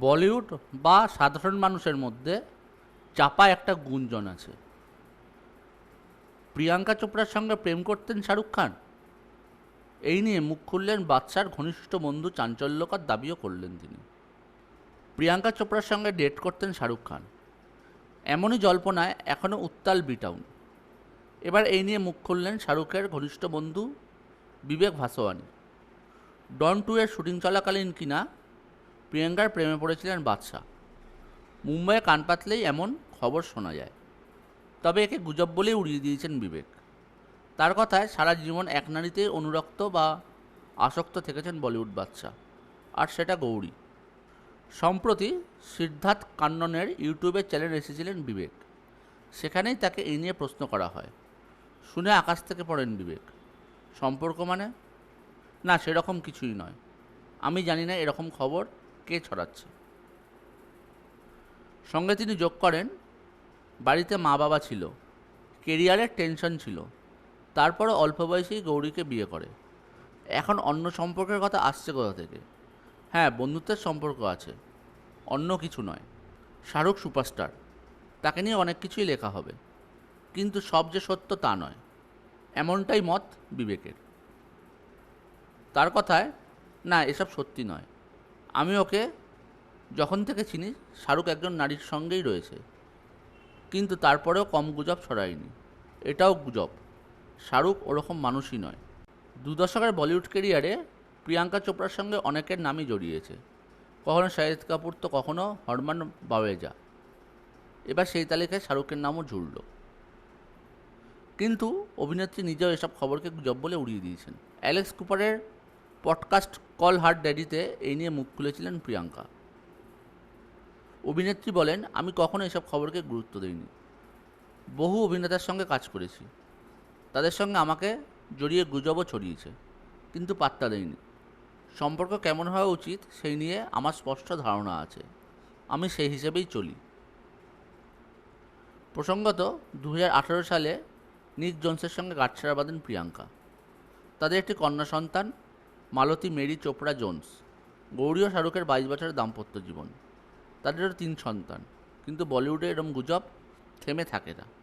বলিউড বা সাধারণ মানুষের মধ্যে চাপা একটা গুঞ্জন আছে। প্রিয়াঙ্কা চোপড়ার সঙ্গে প্রেম করতেন শাহরুখ খান। এই নিয়ে মুখ খুললেন বাদশার ঘনিষ্ঠ বন্ধু চাঞ্চল্যকর দাবিও করলেন তিনি। প্রিয়াঙ্কা চোপড়ার সঙ্গে ডেট করতেন শাহরুখ খান। এমনই জল্পনায় এখনও উত্তাল বিটাউন। এবার এই নিয়ে মুখ খুললেন শাহরুখের ঘনিষ্ঠ বন্ধু বিবেক ভাসোয়ানি। ডন টু এর শুটিং চলাকালীন কিনা প্রিয়াঙ্কার প্রেমে পড়েছিলেন বাদশাহ। মুম্বাইয়ে কান পাতলেই এমন খবর শোনা যায়। তবে একে গুজব বলেই উড়িয়ে দিয়েছেন বিবেক। তার কথায় সারা জীবন এক নারীতে অনুরক্ত বা আসক্ত থেকেছেন বলিউড বাদশা আর সেটা গৌরী। সম্প্রতি সিদ্ধার্থ কান্ননের ইউটিউবের চ্যানেল এসেছিলেন বিবেক। সেখানেই তাকে এই নিয়ে প্রশ্ন করা হয়, শুনে আকাশ থেকে পড়েন বিবেক, সম্পর্ক মানে? না, সেরকম কিছুই নয়। আমি জানি না এরকম খবর কে ছড়াচ্ছে? সঙ্গে তিনি যোগ করেন, বাড়িতে মা বাবা ছিল কেরিয়ারের টেনশন ছিল তারপরে অল্প বয়সেই গৌরীকে বিয়ে করে। এখন অন্য সম্পর্কের কথা আসছে কোথা থেকে? হ্যাঁ বন্ধুত্বের সম্পর্ক আছে, অন্য কিছু নয়। শাহরুখ সুপারস্টার, তাকে নিয়ে অনেক কিছুই লেখা হবে, কিন্তু সব যে সত্য তা নয়, এমনটাই মত বিবেকের। তার কথায়, না, এসব সত্যি নয়। আমি ওকে যখন থেকে চিনি, শাহরুখ একজন নারীর সঙ্গেই রয়েছে। কিন্তু তারপরেও কম গুজব ছড়ায়নি। এটাও গুজব। শাহরুখ ওরকম মানুষই নয়। দু দশকের বলিউড কেরিয়ারে প্রিয়াঙ্কা চোপড়ার সঙ্গে অনেকের নামই জড়িয়েছে। কখনো শাহিদ কাপুর, তো কখনো হরমান বাওয়েজা। এবার সেই তালিকায় শাহরুখের নামও জুড়ল কিন্তু অভিনেত্রী নিজেও এসব খবরকে গুজব বলে উড়িয়ে দিয়েছেন। অ্যালেক্স কুপারের পডকাস্ট কল হার্ট ড্যাডিতে এই নিয়ে মুখ খুলেছিলেন প্রিয়াঙ্কা। অভিনেত্রী বলেন, আমি কখনো এসব খবরকে গুরুত্ব দিইনি। বহু অভিনেতার সঙ্গে কাজ করেছি। তাদের সঙ্গে আমাকে জড়িয়ে গুজবও ছড়িয়েছে, কিন্তু পাত্তা দেয়নি সম্পর্ক কেমন হওয়া উচিত সেই নিয়ে আমার স্পষ্ট ধারণা আছে। আমি সেই হিসেবেই চলি। প্রসঙ্গত দু হাজার আঠেরো সালে নিক জোনসের সঙ্গে গাঁটছড়া বাঁধেন প্রিয়াঙ্কা। তাদের একটি কন্যা সন্তান মালতী, মেরি, চোপড়া, জোন্স। গৌরী ও শাহরুখের বাইশ বছরের দাম্পত্য জীবন। তাদেরও তিন সন্তান। কিন্তু বলিউডে এরম গুজব থেমে থাকে না।